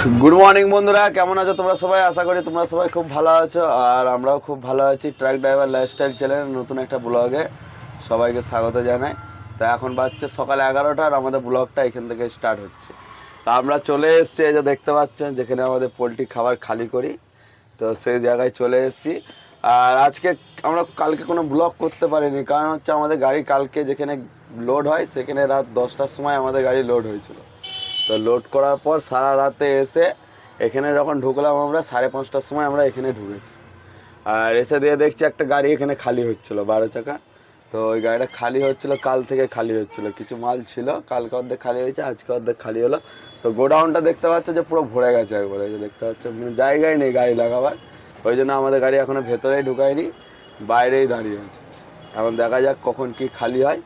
Good morning বন্ধুরা। কেমন আছো তোমরা সবাই? আশা করি তোমরা সবাই খুব ভালো আছো, আর আমরাও খুব ভালো আছি। ট্রাক ড্রাইভার লাইফস্টাইল চ্যানেলের নতুন একটা ব্লগে সবাইকে স্বাগত জানাই। তো এখন বাজছে সকাল এগারোটা, আর আমাদের ব্লগটা এখান থেকে স্টার্ট হচ্ছে। তা আমরা চলে এসেছি, এই যে দেখতে পাচ্ছেন, যেখানে আমাদের পোলট্রি খাবার খালি করি। তো সেই জায়গায় চলে এসেছি। আর আজকে আমরা কালকে কোনো ব্লগ করতে পারিনি, কারণ হচ্ছে আমাদের গাড়ি কালকে যেখানে লোড হয়, সেখানে রাত দশটার সময় আমাদের গাড়ি লোড হয়েছিল। তো লোড করার পর সারা রাতে এসে এখানে যখন ঢুকলাম আমরা, সাড়ে পাঁচটার সময় আমরা এখানে ঢুকেছি। আর এসে দিয়ে দেখছি একটা গাড়ি এখানে খালি হচ্ছিল, বারো চাকা। তো ওই গাড়িটা খালি হচ্ছিল, কাল থেকে খালি হচ্ছিল। কিছু মাল ছিল, কালকে অর্ধেক খালি হয়েছে, আজকে অর্ধেক খালি হলো। তো গোডাউনটা দেখতে পাচ্ছে যে পুরো ভরে গেছে একবারে যে দেখতে পাচ্ছ মানে জায়গায় নেই গাড়ি লাগাবার। ওই জন্য আমাদের গাড়ি এখনও ভেতরেই ঢুকায়নি, বাইরেই দাঁড়িয়ে আছে। এখন দেখা যাক কখন কি খালি হয়।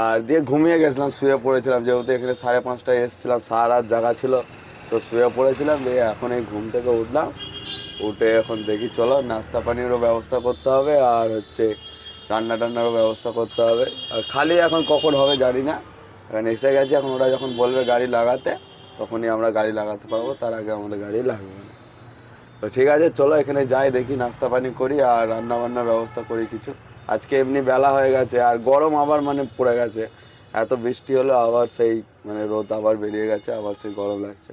আর দিয়ে ঘুমিয়ে গেছিলাম, শুয়ে পড়েছিলাম, যেহেতু এখানে সাড়ে পাঁচটায় এসেছিলাম, সারা রাত জায়গা ছিল, তো শুয়ে পড়েছিলাম, দিয়ে এখন এই ঘুম থেকে উঠলাম, উঠে এখন দেখি চলো নাস্তা পানিরও ব্যবস্থা করতে হবে, আর হচ্ছে রান্না টান্নারও ব্যবস্থা করতে হবে। আর খালি এখন কখন হবে জানি না এখন এসে গেছি, এখন ওরা যখন বলবে গাড়ি লাগাতে, তখনই আমরা গাড়ি লাগাতে পারব, তার আগে আমাদের গাড়ি লাগবে। তো ঠিক আছে, চলো এখানে যাই, দেখি নাস্তা পানি করি, আর রান্না বান্নার ব্যবস্থা করি কিছু। আজকে এমনি বেলা হয়ে গেছে, আর গরম আবার মানে পড়ে গেছে। এত বৃষ্টি হলো, আবার সেই মানে রোদ আবার বেরিয়ে গেছে, আবার সেই গরম লাগছে।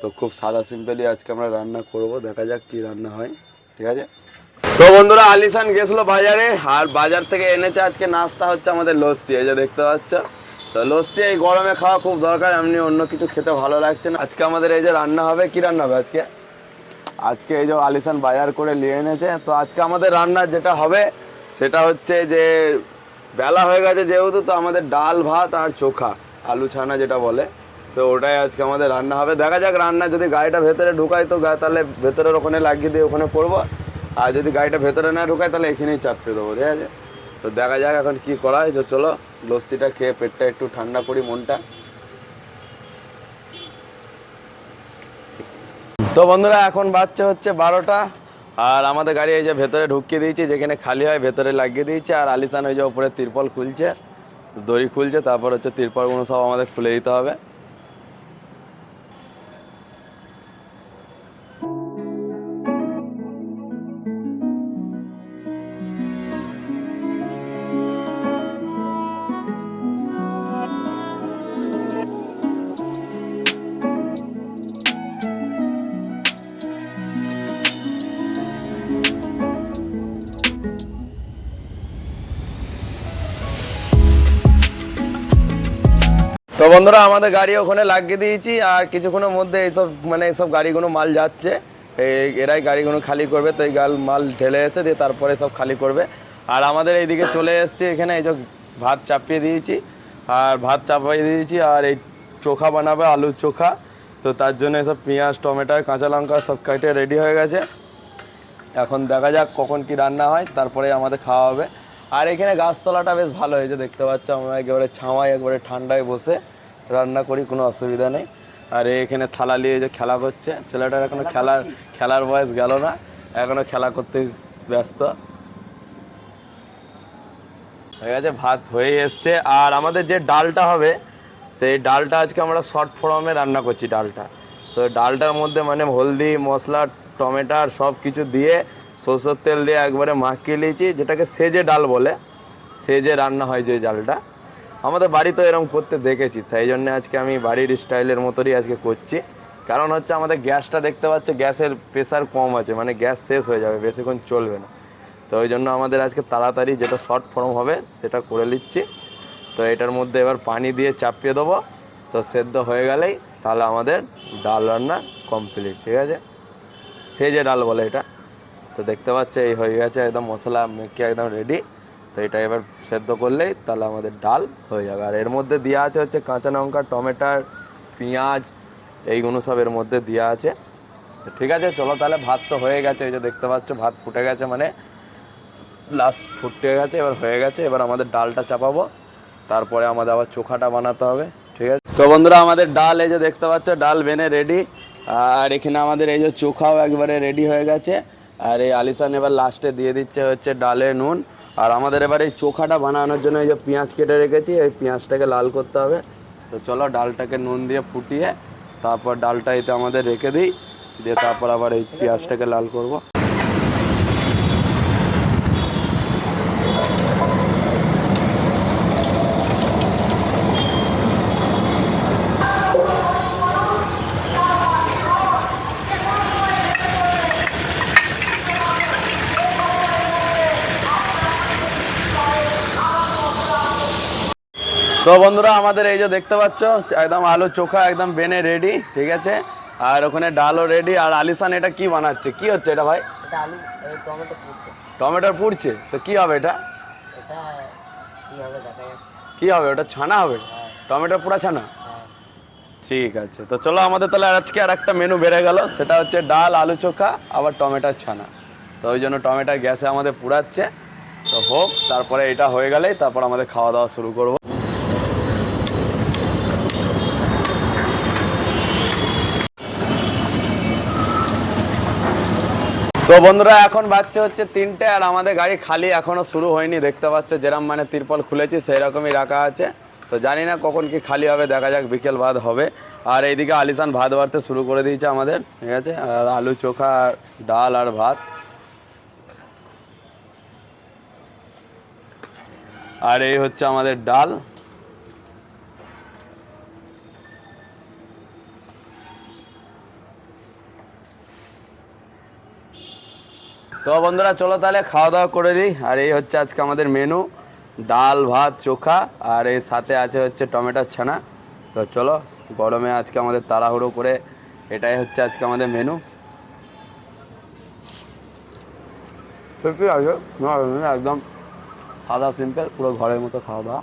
তো খুব সাদা সিম্পলি আজকে আমরা রান্না করব, দেখা যাক কি রান্না হয়, ঠিক আছে? তো বন্ধুরা আলিসান গেছিল বাজারে, আর বাজার থেকে এনেছে আজকে নাস্তা হচ্ছে আমাদের লস্যি, এই যে দেখতে পাচ্ছ। তো লস্যি এই গরমে খাওয়া খুব দরকার, এমনি অন্য কিছু খেতে ভালো লাগছে না। আজকে আমাদের এই যে রান্না হবে, কি রান্না হবে আজকে? আজকে এই যে আলিসান বাজার করে নিয়ে এনেছে, তো আজকে আমাদের রান্না যেটা হবে সেটা হচ্ছে যে বেলা হয়ে গেছে যেহেতু, তো আমাদের ডাল, ভাত আর চোখা, আলু ছানা যেটা বলে, তো ওটাই আজকে আমাদের রান্না হবে। দেখা যাক রান্না, যদি গাড়িটা ভেতরে ঢুকাই, তো তাহলে ভেতরের ওখানে লাগিয়ে দিয়ে ওখানে করব। আর যদি গাড়িটা ভেতরে না ঢুকায় তাহলে এখানেই চাপতে দেবো, ঠিক আছে? তো দেখা যাক এখন কি করা হয়। তো চলো, লস্যিটা খেয়ে পেটটা একটু ঠান্ডা করি মনটা। তো বন্ধুরা, এখন বাচ্চা হচ্ছে বারোটা। আর আমাদের গাড়ি এই যে ভেতরে ঢুকিয়ে দিয়েছে, যেখানে খালি হয় ভেতরে লাগিয়ে দিয়েছে, আর আলিসান ওই যে ওপরে তিরপল খুলছে, দড়ি খুলছে, তারপর হচ্ছে তিরপলগুলো সব আমাদের খুলে দিতে হবে। বন্ধুরা, আমাদের গাড়ি ওখানে লাগিয়ে দিয়েছি, আর কিছুক্ষণের মধ্যে এইসব মানে এইসব গাড়িগুলো মাল যাচ্ছে। এরাই গাড়িগুলো খালি করবে, তো এই গাল, মাল ঢেলে এসে দিয়ে তারপরে সব খালি করবে। আর আমাদের এইদিকে চলে এসছে এখানে, এই ভাত চাপিয়ে দিয়েছি, আর ভাত চাপিয়ে দিয়েছি, আর এই চোখা বানাবে, আলুর চোখা। তো তার জন্য সব পেঁয়াজ, টমেটো, কাঁচা লঙ্কা সব কেটে রেডি হয়ে গেছে। এখন দেখা যাক কখন কি রান্না হয়, তারপরে আমাদের খাওয়া হবে। আর এখানে গাছতলাটা বেশ ভালো হয়েছে, দেখতে পাচ্ছ আমরা, একেবারে ছাওয়ায়, একবারে ঠান্ডায় বসে। রান্না করি কোনো অসুবিধা নেই। আর এখানে থালা নিয়ে যে খেলা করছে ছেলেটার এখনও খেলার খেলার বয়স গেল না এখনও খেলা করতে ব্যস্ত। হয়ে গেছে ভাত হয়ে এসছে। আর আমাদের যে ডালটা হবে সেই ডালটা আজকে আমরা শর্ট ফর্মে রান্না করছি ডালটা। তো ডালটার মধ্যে মানে হলদি মশলা টমেটার সব কিছু দিয়ে সরষের তেল দিয়ে একবারে মাখিয়ে নিয়েছি যেটাকে সেজে ডাল বলে। সেজে রান্না হয় যে ডালটা। আমাদের বাড়িতে এরকম করতে দেখেছি তাই জন্য আজকে আমি বাড়ির স্টাইলের মতোই আজকে করছি। কারণ হচ্ছে আমাদের গ্যাসটা দেখতে পাচ্ছে, গ্যাসের প্রেশার কম আছে মানে গ্যাস শেষ হয়ে যাবে, বেশিক্ষণ চলবে না। তো ওই জন্য আমাদের আজকে তাড়াতাড়ি যেটা শর্ট ফর্ম হবে, সেটা করে নিচ্ছি। তো এটার মধ্যে এবার পানি দিয়ে চাপিয়ে দেবো। তো সেদ্ধ হয়ে গেলেই তাহলে আমাদের ডাল রান্না কমপ্লিট ঠিক আছে? সে যে ডাল বলে এটা। তো দেখতে পাচ্ছ, এই হয়ে গেছে, একদম মশলা মেখে একদম রেডি এটা এবার সেদ্ধ করলেই তাহলে আমাদের ডাল হয়ে যাবে। আর এর মধ্যে দেওয়া আছে হচ্ছে কাঁচা লঙ্কা, টমেটার, পেঁয়াজ, এইগুলো সব এর মধ্যে দেওয়া আছে। ঠিক আছে, চলো তাহলে ভাত তো হয়ে গেছে, এই যে দেখতে পাচ্ছ ভাত ফুটে গেছে মানে লাস্ট ফুটে গেছে, এবার হয়ে গেছে, এবার আমাদের ডালটা চাপাবো, তারপরে আমাদের আবার চোখাটা বানাতে হবে, ঠিক আছে? তো বন্ধুরা, আমাদের ডাল এই যে দেখতে পাচ্ছ, ডাল বেনে রেডি আর এখানে আমাদের এই যে চোখাও একবারে রেডি হয়ে গেছে, আর এই আলিসান এবার লাস্টে দিয়ে দিচ্ছে হচ্ছে ডালে নুন। আর আমাদের এবারে এই চোখাটা বানানোর জন্য এই যে পেঁয়াজ কেটে রেখেছি, এই পেঁয়াজটাকে লাল করতে হবে। তো চলো ডালটাকে নুন দিয়ে ফুটিয়ে তারপর ডালটা এতে আমাদের রেখে দিই, দিয়ে তারপর আবার এই পেঁয়াজটাকে লাল করব। তো বন্ধুরা আমাদের এই যে দেখতে পাচ্ছ একদম আলু চোখা একদম বেনে রেডি ঠিক আছে? আর ওখানে ডালও রেডি আর আলিসান এটা কি বানাচ্ছে? কি হচ্ছে এটা ভাই? টমেটো পুড়ছে। তো কি হবে এটা? হবে কি হবে? ওটা ছানা হবে? হ্যাঁ। টমেটো পুরা ছানা? হ্যাঁ। ঠিক আছে তো চলো আমাদের তাহলে আজকে আর একটা মেনু বেড়ে গেল সেটা হচ্ছে ডাল আলু চোখা আবার টমেটোর ছানা। তো ওই জন্য টমেটো গ্যাসে আমাদের পুড়াচ্ছে। তো হোক তারপরে এটা হয়ে গেলেই তারপর আমাদের খাওয়া দাওয়া শুরু করব। তো বন্ধুরা, এখন বাচ্চা হচ্ছে তিনটে আর আমাদের গাড়ি খালি এখনও শুরু হয়নি। দেখতে পাচ্ছ যেরকম মানে তিরপল খুলেছি সেই রকমই রাখা আছে। তো জানি না কখন কি খালি হবে, দেখা যাক, বিকেল বাদ হবে। আর এইদিকে আলিসান ভাত বাড়তে শুরু করে দিয়েছে আমাদের, ঠিক আছে? আর আলু চোখা আর ডাল আর ভাত। আর এই হচ্ছে আমাদের ডাল। তো বন্ধুরা চলো তাহলে খাওয়া দাওয়া করে নিই। আর এই হচ্ছে আজকে আমাদের মেনু ডাল ভাত চোখা আর এর সাথে আছে হচ্ছে টমেটোর ছানা। তো চলো গরমে আজকে আমাদের তাড়াহুড়ো করে এটাই হচ্ছে আজকে আমাদের মেনু ঠিকই আছে একদম। সাদা সিম্পল পুরো ঘরের মতো খাওয়া দাওয়া।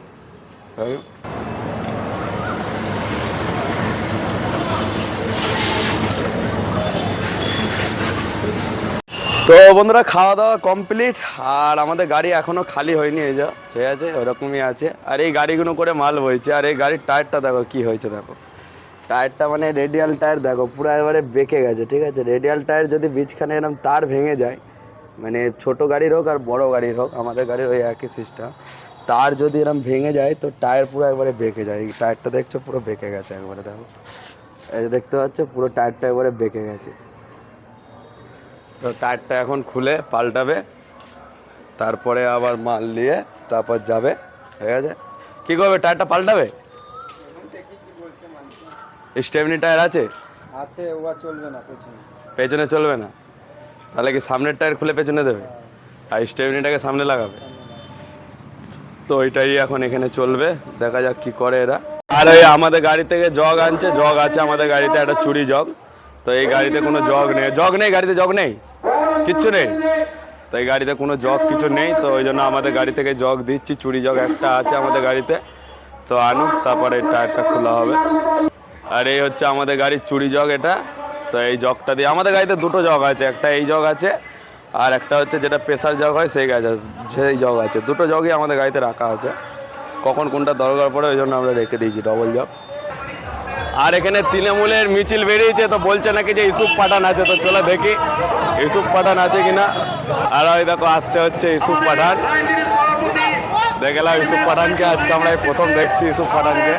তো বন্ধুরা, খাওয়া দাওয়া কমপ্লিট আর আমাদের গাড়ি এখনও খালি হয়নি, এই যা। ঠিক আছে, ওরকমই আছে। আর এই গাড়িগুলো করে মাল বইছে। আর এই গাড়ির টায়ারটা দেখো কি হয়েছে, দেখো। টায়ারটা মানে রেডিয়াল টায়ার, দেখো, পুরো এবারে বেঁকে গেছে, ঠিক আছে? রেডিয়াল টায়ার যদি বীজখানে এরকম তার ভেঙে যায় মানে ছোট গাড়ির হোক আর বড় গাড়ির হোক, আমাদের গাড়ির ওই একই সিস্টেম তার যদি এরকম ভেঙে যায়, তো টায়ার পুরো একবারে বেঁকে যায়। এই টায়ারটা দেখছ, পুরো বেঁকে গেছে একবারে, দেখো। দেখতে পাচ্ছ, পুরো টায়ারটা একবারে বেঁকে গেছে। তো টায়ারটা এখন খুলে পাল্টাবে। তারপরে আবার মাল নিয়ে তারপর যাবে। ঠিক আছে? কি করবে? টায়ারটা পাল্টাবে? স্টেপনি টায়ার আছে? আছে ওয়া চলবে না পেছনে। পেছনে চলবে না। তাহলে কি সামনের টায়ার খুলে পেছনে দেবে? আর স্টেপনিটাকে সামনে লাগাবে? তো ওইটাই এখন এখানে চলবে। দেখা যাক কি করে এরা। আর ওই আমাদের গাড়ি থেকে জগ আনছে। জগ আছে আমাদের গাড়িতে একটা চুরি জগ। তো এই গাড়িতে কোনো জগ নেই। জগ নেই গাড়িতে, জগ নেই। কিচ্ছু নেই। তো এই গাড়িতে কোনো জগ কিছু নেই। তো ওই জন্য আমাদের গাড়ি থেকে জগ দিচ্ছি। চুরি জগ একটা আছে আমাদের গাড়িতে। তো আনুক, তারপরে এই টায়ারটা খোলা হবে। আর এই হচ্ছে আমাদের গাড়ির চুরি জগ এটা। তো এই জগটা দিয়ে আমাদের গাড়িতে দুটো জগ আছে। একটা এই জগ আছে আর একটা হচ্ছে যেটা প্রেশার জগ হয়, সেই গাছ সেই জগ আছে। দুটো জগই আমাদের গাড়িতে রাখা আছে। কখন কোনটা দরকার পড়ে ওই জন্য আমরা রেখে দিয়েছি ডবল জগ। আর এখানে তৃণমূলের মিছিল বেরিয়েছে, তো বলছে নাকি যে ইসুফ পাঠান আছে, তো চলো দেখি ইসুফ পাঠান আছে কিনা। আর ওই দেখো, আসছে হচ্ছে ইসুফ পাঠান। দেখে দেখলাম ইসুফ পাঠানকে, আজকে আমরা এই প্রথম দেখছি ইসুফ পাঠানকে।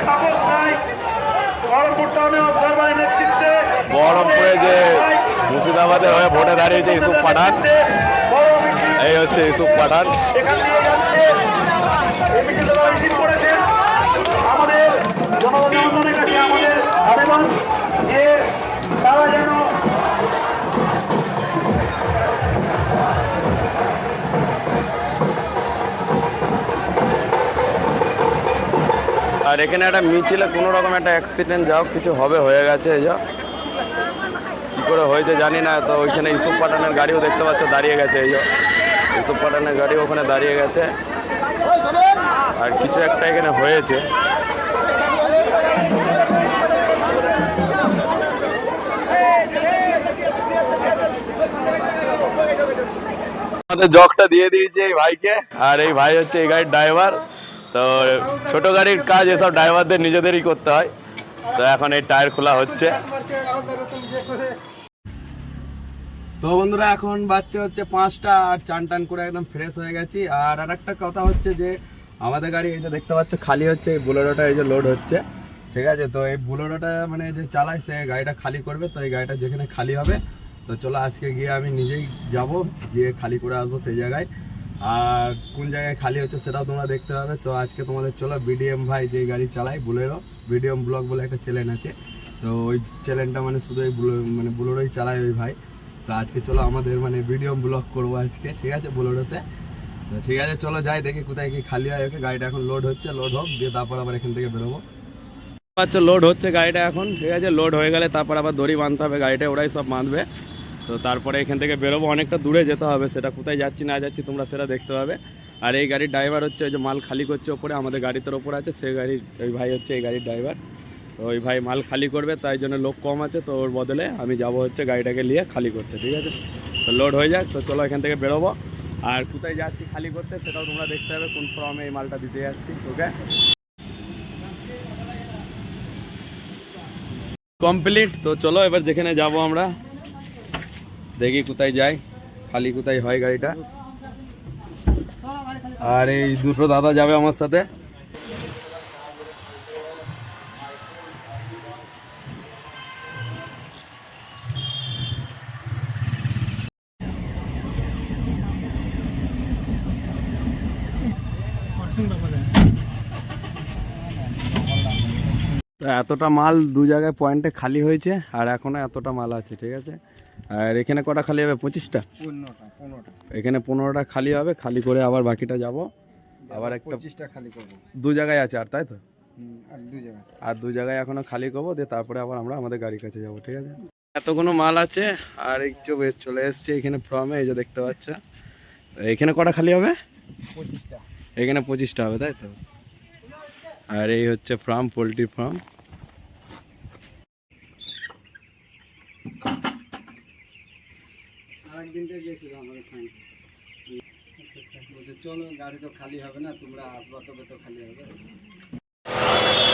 বহরমপুরে যে মুর্শিদাবাদের হয়ে ভোটে দাঁড়িয়েছে ইসুফ পাঠান, এই হচ্ছে ইসুফ পাঠান। আমাদের জনগণের যে তারা যেন আর এখানে একটা মিছিলে কোনো রকম একটা অ্যাক্সিডেন্ট যাও কিছু হবে, হয়ে গেছে যা। কী করে হয়েছে জানি না, তো ওইখানে ইসুফ পাঠানের গাড়িও দেখতে পাচ্ছ, দাঁড়িয়ে গেছে, এই ইসুফ পাঠানের গাড়িও ওখানে দাঁড়িয়ে গেছে। আর কিছু একটা এখানে হয়েছে। আমাদের জগটা দিয়ে দিয়েছে এই ভাইকে। আর এই ভাই হচ্ছে এই গাড়ির ড্রাইভার তো ছোট গাড়ির কাজ এসব ড্রাইভারদের নিজেদেরই করতে হয়। তো এখন এই টায়ার খোলা হচ্ছে। তো বন্ধুরা এখন বাচ্চা হচ্ছে পাঁচটা আর চান টান করে একদম ফ্রেশ হয়ে গেছি। আর আর একটা কথা হচ্ছে যে আমাদের গাড়ি এই যে দেখতে পাচ্ছ খালি হচ্ছে এই বুলেরোটা এই যে লোড হচ্ছে। ঠিক আছে? তো এই বুলেরোটা মানে যে চালায় সে গাড়িটা খালি করবে তো এই গাড়িটা যেখানে খালি হবে তো চলো আজকে গিয়ে আমি নিজেই যাব, গিয়ে খালি করে আসব সেই জায়গায়। আর কোন জায়গায় খালি হচ্ছে সেটাও তোমরা দেখতে পাবে। তো আজকে তোমাদের চলো বিডিএম ভাই যে গাড়ি চালায় বুলেরো বিডিএম ব্লক বলে একটা চ্যানেল আছে। তো ওই চ্যানেলটা মানে শুধু এই মানে বুলোরোই চালায় ওই ভাই। তো আজকে চলো আমাদের মানে বিডিএম ব্লগ করব আজকে, ঠিক আছে বুলোরোতে তো ঠিক আছে, চলো যাই, দেখি কোথায় কি খালি হয় ওকে। গাড়িটা এখন লোড হচ্ছে লোড হোক, দিয়ে তারপর আবার এখান থেকে বেরোবো। আচ্ছা লোড হচ্ছে গাড়িটা এখন, ঠিক আছে লোড হয়ে গেলে তারপর আবার দড়ি বাঁধতে হবে, গাড়িটা ওরাই সব বাঁধবে। তো তারপরে এখান থেকে বেরোবো, অনেকটা দূরে যেতে হবে, সেটা কোথায় যাচ্ছি না যাচ্ছি তোমরা সেটা দেখতে পাবে। আর এই গাড়ির ড্রাইভার হচ্ছে ওই যে মাল খালি করছে ওপরে, আমাদের গাড়িতে ওপরে আছে, সে গাড়ির ওই ভাই হচ্ছে এই গাড়ির ড্রাইভার তো ওই ভাই মাল খালি করবে, তাই জন্য লোক কম আছে, তো ওর বদলে আমি যাব হচ্ছে গাড়িটাকে নিয়ে খালি করতে, ঠিক আছে? তো লোড হয়ে যাক, তো চলো এখান থেকে বেরোবো। আর কোথায় যাচ্ছি খালি করতে, সেটাও তোমরা দেখতে হবে কোন ফর্মে এই মালটা দিতে যাচ্ছি, ওকে? কমপ্লিট তো চলো এবার যেখানে যাব আমরা। দেখি কোথায় যাই খালি কোথায় হয় গাড়িটা। আর এই দুটো দাদা যাবে আমার সাথে। এতটা মাল দু জায়গায় পয়েন্টে খালি হয়েছে, আর এখনও এতটা মাল আছে, ঠিক আছে? আর এখানে কটা খালি হবে? পঁচিশটা? এখানে পনেরোটা খালি হবে খালি করে আবার বাকিটা যাব। আবার একটা খালি করব। দু জায়গায় আছে আর তাই তো? আর দু জায়গায়। এখনও খালি করব দিয়ে তারপরে আবার আমরা আমাদের গাড়ির কাছে যাব ঠিক আছে? এতগুলো মাল আছে আর এই চলে এসছে এখানে ফর্মে এই যে দেখতে পাচ্ছ। এখানে কটা খালি হবে? পঁচিশটা। এখানে পঁচিশটা হবে তাই তো? আর এই হচ্ছে ফার্ম পোলট্রি ফার্ম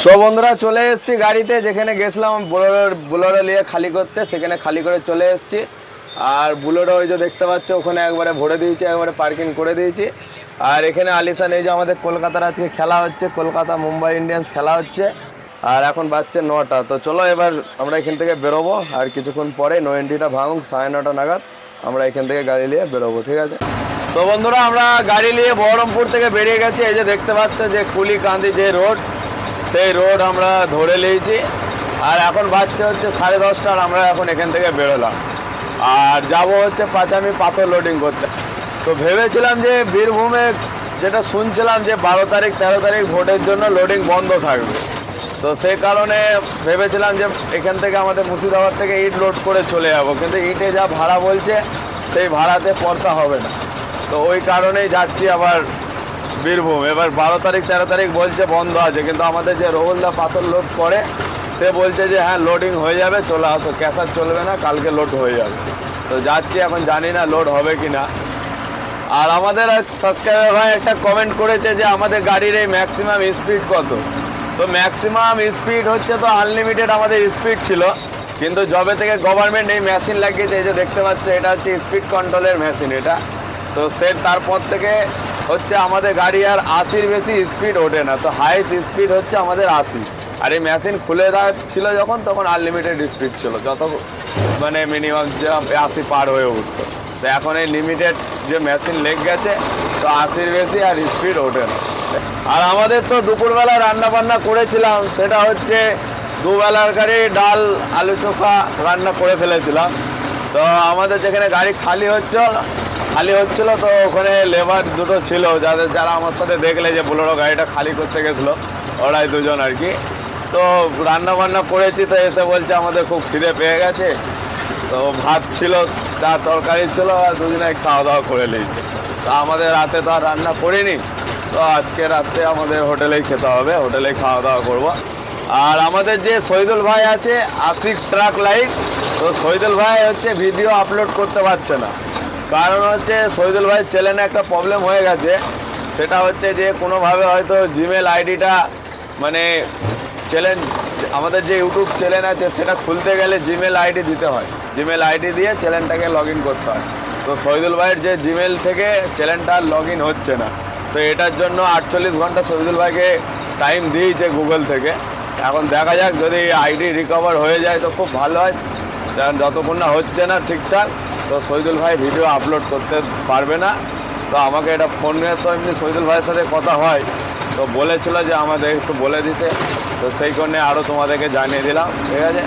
তো বন্ধুরা, চলে এসেছি গাড়িতে, যেখানে গেছিলাম বোলেরো বোলেরো নিয়ে খালি করতে, সেখানে খালি করে চলে এসেছি। আর বুলেরো ওই যে দেখতে পাচ্ছ, ওখানে একবারে ভরে দিয়েছি, একবারে পার্কিং করে দিয়েছি। আর এখানে আলিসান এই যে, আমাদের কলকাতার আজকে খেলা হচ্ছে, কলকাতা মুম্বাই ইন্ডিয়ান্স খেলা হচ্ছে। আর এখন বাজছে নটা, তো চলো এবার আমরা এখান থেকে বেরোবো। আর কিছুক্ষণ পরে নো এন্ট্রিটা ভাঙুক, সাড়ে নটা নাগাদ। আমরা এখান থেকে গাড়ি নিয়ে বেরোবো, ঠিক আছে? তো বন্ধুরা, আমরা গাড়ি নিয়ে বহরমপুর থেকে বেরিয়ে গেছি। এই যে দেখতে পাচ্ছ যে কুলি কুলিকান্দি যে রোড, সেই রোড আমরা ধরে নিয়েছি। আর এখন বাচ্চা হচ্ছে সাড়ে দশটার আমরা এখন এখান থেকে বেরোলাম। আর যাব হচ্ছে পাঁচামি পাথর লোডিং করতে। তো ভেবেছিলাম যে বীরভূমে যেটা শুনছিলাম যে বারো তারিখ, তেরো তারিখ ভোটের জন্য লোডিং বন্ধ থাকবে। তো সে কারণে ভেবেছিলাম যে এখান থেকে আমাদের মুর্শিদাবাদ থেকে ইট লোড করে চলে যাব। কিন্তু ইটে যা ভাড়া বলছে, সেই ভাড়াতে পড়তা হবে না। তো ওই কারণেই যাচ্ছি আবার বীরভূম। এবার বারো তারিখ, তেরো তারিখ বলছে বন্ধ আছে, কিন্তু আমাদের যে রোহলদা পাথর লোড করে, সে বলছে যে হ্যাঁ লোডিং হয়ে যাবে, চলে আসো। ক্যাশার চলবে না, কালকে লোড হয়ে যাবে। তো যাচ্ছি, এখন জানি না লোড হবে কি না আর আমাদের সাবস্ক্রাইবার ভাই একটা কমেন্ট করেছে যে আমাদের গাড়ির এই ম্যাক্সিমাম স্পিড কত? তো ম্যাক্সিমাম স্পিড হচ্ছে তো আনলিমিটেড আমাদের স্পিড ছিল। কিন্তু জবে থেকে গভর্নমেন্ট এই মেশিন লাগিয়েছে, এই যে দেখতে পাচ্ছ, এটা হচ্ছে স্পিড কন্ট্রোলের মেশিন এটা। তো সে তারপর থেকে হচ্ছে আমাদের গাড়ি আর আশির বেশি স্পিড ওঠে না। তো হাইস্ট স্পিড হচ্ছে আমাদের আশি। আর এই মেশিন খুলে দেওয়া ছিল যখন, তখন আনলিমিটেড স্পিড ছিল। যত মানে মিনিমাম যে আশি পার হয়ে উঠতো। তো এখন এই লিমিটেড যে মেশিন লেগ গেছে, তো আশির বেশি আর স্পিড ওঠে না। আর আমাদের তো দুপুরবেলা রান্না বান্না করেছিলাম, সেটা হচ্ছে দুবেলার গাড়ি ডাল, আলু চোখা রান্না করে ফেলেছিলাম। তো আমাদের যেখানে গাড়ি খালি হচ্ছে, খালি হচ্ছিল, তো ওখানে লেবার দুটো ছিল, যাদের যারা আমার সাথে দেখলে যে বোলেরো গাড়িটা খালি করতে গেছিল, ওরাই দুজন আর কি। তো রান্না বান্না করেছি, তো এসে বলছে আমাদের খুব খিদে পেয়ে গেছে। তো ভাত ছিল, চা তরকারি ছিল, আর দুজনে খাওয়া দাওয়া করে নিয়েছে। তো আমাদের রাতে তো আর রান্না করিনি, তো আজকে রাতে আমাদের হোটেলেই খেতে হবে হোটেলেই খাওয়া দাওয়া করব। আর আমাদের যে শহীদুল ভাই আছে, আশিক ট্রাক লাইট, তো শহীদুল ভাই হচ্ছে ভিডিও আপলোড করতে পারছে না। কারণ হচ্ছে শহীদুল ভাই চ্যানেলে একটা প্রবলেম হয়ে গেছে, সেটা হচ্ছে যে কোনোভাবে হয়তো জিমেল আইডিটা মানে চ্যানেল আমাদের যে ইউটিউব চ্যানেল আছে, সেটা খুলতে গেলে জিমেল আইডি দিতে হয়। জিমেল আইডি দিয়ে চ্যানেলটাকে লগ ইন করতে হয়। তো শহীদুল ভাইয়ের যে জিমেল থেকে চ্যানেলটা লগ ইন হচ্ছে না। তো এটার জন্য আটচল্লিশ ঘণ্টা শহীদুল ভাইকে টাইম দিয়েছে গুগল থেকে। এখন দেখা যাক যদি আইডি রিকভার হয়ে যায় তো খুব ভালো হয়। কারণ যতক্ষণ না হচ্ছে না ঠিকঠাক তো শহীদুল ভাই ভিডিও আপলোড করতে পারবে না। তো আমাকে এটা ফোনে তো এমনি শহীদুল ভাইয়ের সাথে কথা হয়। তো বলেছিল যে আমাদের একটু বলে দিতে। তো সেই কারণে আরও তোমাদেরকে জানিয়ে দিলাম। ঠিক আছে?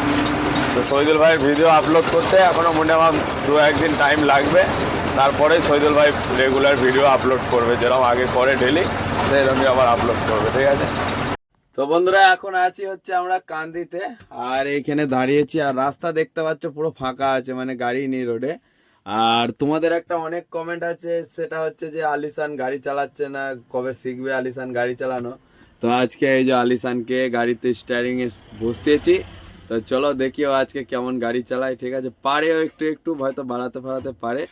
তো শহীদুল ভাই ভিডিও আপলোড করতে এখনও মনে মিনিমাম দু একদিন টাইম লাগবে। তারপরে শহীদুল ভাই রেগুলার ভিডিও আপলোড করবে, যেরকম আগে করে ডেলি সেরকমই আবার আপলোড করবে, ঠিক আছে? তো বন্ধুরা, এখন আছি হচ্ছে আমরা কান্দিতে, আর এইখানে দাঁড়িয়েছি, আর রাস্তা দেখতে পাচ্ছ পুরো ফাঁকা আছে মানে গাড়ি নেই রোডে। আর তোমাদের একটা অনেক কমেন্ট আছে, সেটা হচ্ছে যে আলিসান গাড়ি চালাচ্ছে না, কবে শিখবে আলিসান গাড়ি চালানো? তো আজকে এই যে আলিসানকে গাড়িতে স্টারিং এ বসিয়েছি তো চলো দেখিও আজকে কেমন গাড়ি চালায়, ঠিক আছে? পারেও একটু একটু, হয়তো বাড়াতে ফাড়াতে পারে।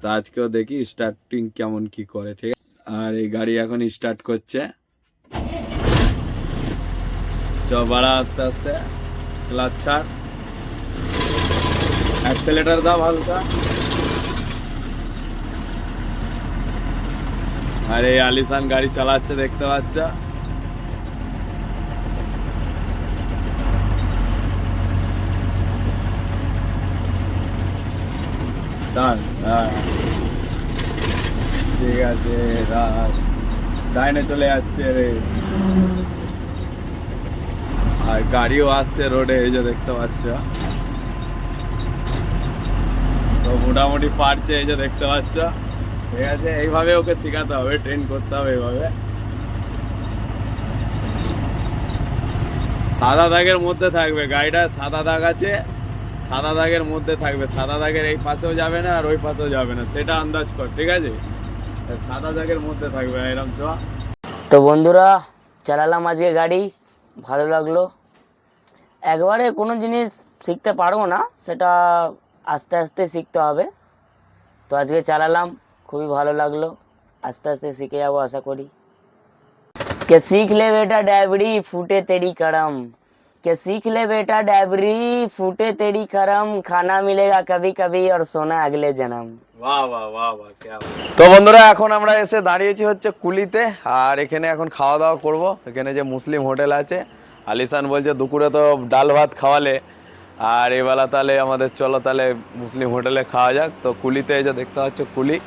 তো আজকেও দেখি স্টার্টিং কেমন কি করে, ঠিক আছে? আর এই গাড়ি এখন স্টার্ট করছে। চ বাড়া আস্তে আস্তে। ক্লাচ ছাড়। অ্যাক্সেলেটার দাও হালকা। আর এই আলিসান গাড়ি চালাচ্ছে, দেখতে পাচ্ছ? ডান ঠিক আছে, রাস। ডাইনে চলে যাচ্ছে রে। আর গাড়িও আসছে রোডে, এই যে দেখতে পাচ্ছ। তো মোটামুটি পারছে, এই যে দেখতে পাচ্ছ। ঠিক আছে, এইভাবে ওকে শেখাতে হবে ট্রেন করতে হবে এইভাবে। সাদা দাগের মধ্যে থাকবে, গাড়িটা সাদা দাগ আছে। সাদা দাগের মধ্যে থাকবে। সাদা দাগের এই পাশেও যাবে না আর ওই পাশেও যাবে না। সেটা আন্দাজ কর, ঠিক আছে? সাদা দাগের মধ্যে থাকবে এরকম চ। তো বন্ধুরা, চালালাম আজকে গাড়ি, ভালো লাগল। একবারে কোনো জিনিস শিখতে পারব না, সেটা আস্তে আস্তে শিখতে হবে। তো আজকে চালালাম, খুবই ভালো লাগল। আস্তে আস্তে শিখে যাব, আশা করি। কে শিখলে বেটা ডাবড়ি ফুটে তেরি কারাম। के सीख ले बेटा डायबरी फूटे तेरी करम खाना मिलेगा कभी कभी और सोना अगले जन्म বাহ বাহ বাহ বাহ क्या তো বন্ধুরা এখন আমরা এসে দাঁড়িয়েছি হচ্ছে কুলিতে আর এখানে এখন খাওয়া দাওয়া করব এখানে যে মুসলিম হোটেল আছে আলিসান বলছে দুপুরে তো ডাল ভাত খাওয়ালে আর এবেলা তাহলে আমাদের চলো তাহলে মুসলিম হোটেলে খাওয়া যাক তো কুলিতে এই যে দেখতে পাচ্ছ কুলি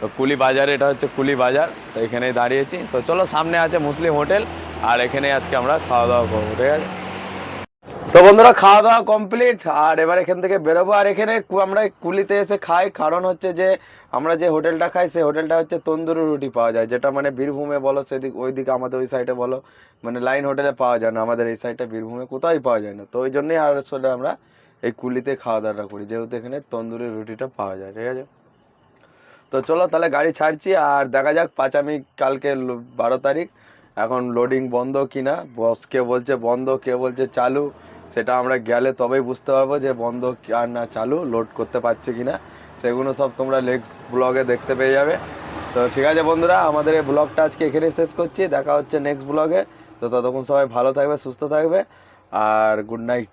তো কুলি বাজার এটা হচ্ছে কুলি বাজার তো এখানেই দাঁড়িয়েছি তো চলো সামনে আছে মুসলিম হোটেল আর এখানেই আজকে আমরা খাওয়া দাওয়া করবো ঠিক আছে তো বন্ধুরা খাওয়া দাওয়া কমপ্লিট আর এবার এখান থেকে বেরোবো। আর এখানে আমরা কুলিতে এসে খাই। কারণ হচ্ছে যে, আমরা যে হোটেলটা খাই সেই হোটেলটা হচ্ছে তন্দুরি রুটি পাওয়া যায়, যেটা মানে বীরভূমে বলো, সেদিক ওই দিকে আমাদের ওই সাইডে বলো মানে লাইন হোটেলে পাওয়া যায় না। আমাদের এই সাইডটা বীরভূমে কোথাও পাওয়া যায় না। তো ওই জন্যই আর আসলে আমরা এই কুলিতে খাওয়া দাওয়াটা করি, যেহেতু এখানে তন্দুরি রুটিটা পাওয়া যায়, ঠিক আছে? তো চলো, তাহলে গাড়ি ছাড়ছি। আর দেখা যাক পাঁচামি কালকে বারো তারিখ। এখন লোডিং বন্ধ কি না বস কে বলছে, বন্ধ, কে বলছে, চালু? সেটা আমরা গেলে তবেই বুঝতে পারব যে বন্ধ আর না চালু লোড করতে পারছে কিনা। সেগুলো সব তোমরা নেক্সট ব্লগে দেখতে পেয়ে যাবে। তো ঠিক আছে বন্ধুরা, আমাদের এই ব্লগটা আজকে এখানে শেষ করছি। দেখা হচ্ছে নেক্সট ব্লগে তো ততক্ষণ সবাই ভালো থাকবে, সুস্থ থাকবে, আর গুড নাইট